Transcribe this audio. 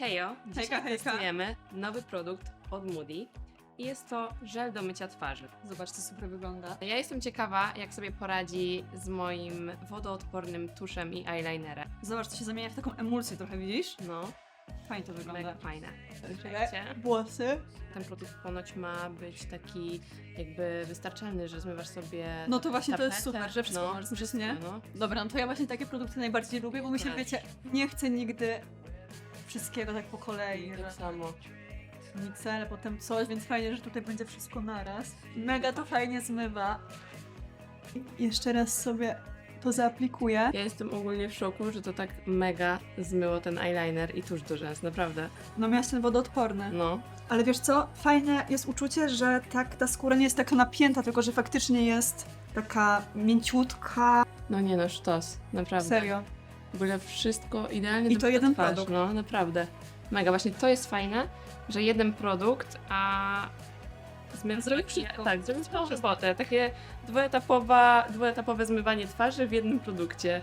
Hejo, dzisiaj Hejka, hejka. testujemy nowy produkt od Moody i jest to żel do mycia twarzy. Zobacz, to super wygląda. Ja jestem ciekawa, jak sobie poradzi z moim wodoodpornym tuszem i eyelinerem. Zobacz, to się zamienia w taką emulsję trochę, widzisz? No, Fajnie to wygląda. mega fajne. Słuchajcie, Włosy. ten produkt ponoć ma być taki jakby wystarczalny, że zmywasz sobie No to właśnie to jest tapetę. super, że wszystko no, możesz zmyć, wszystko, nie? No. Dobra, no to ja właśnie takie produkty najbardziej lubię, bo mi się, Też. wiecie, nie chce nigdy wszystkiego tak po kolei. Tak że samo. Micele, potem coś, więc fajnie, że tutaj będzie wszystko naraz. Mega to fajnie zmywa. Jeszcze raz sobie to zaaplikuję. Ja jestem ogólnie w szoku, że to tak mega zmyło ten eyeliner i tusz do rzęs, naprawdę. No miałeś ten wodoodporny. No, Ale wiesz co? Fajne jest uczucie, że tak ta skóra nie jest taka napięta, tylko że faktycznie jest taka mięciutka. no nie no, sztos, naprawdę. Serio. W ogóle wszystko idealnie I do to jeden twarz, produkt. No, naprawdę. Mega, właśnie to jest fajne, że jeden produkt, a zmywa Zrobi wszystko. Tak, zrobi całą robotę. Takie dwuetapowa, dwuetapowe zmywanie twarzy w jednym produkcie.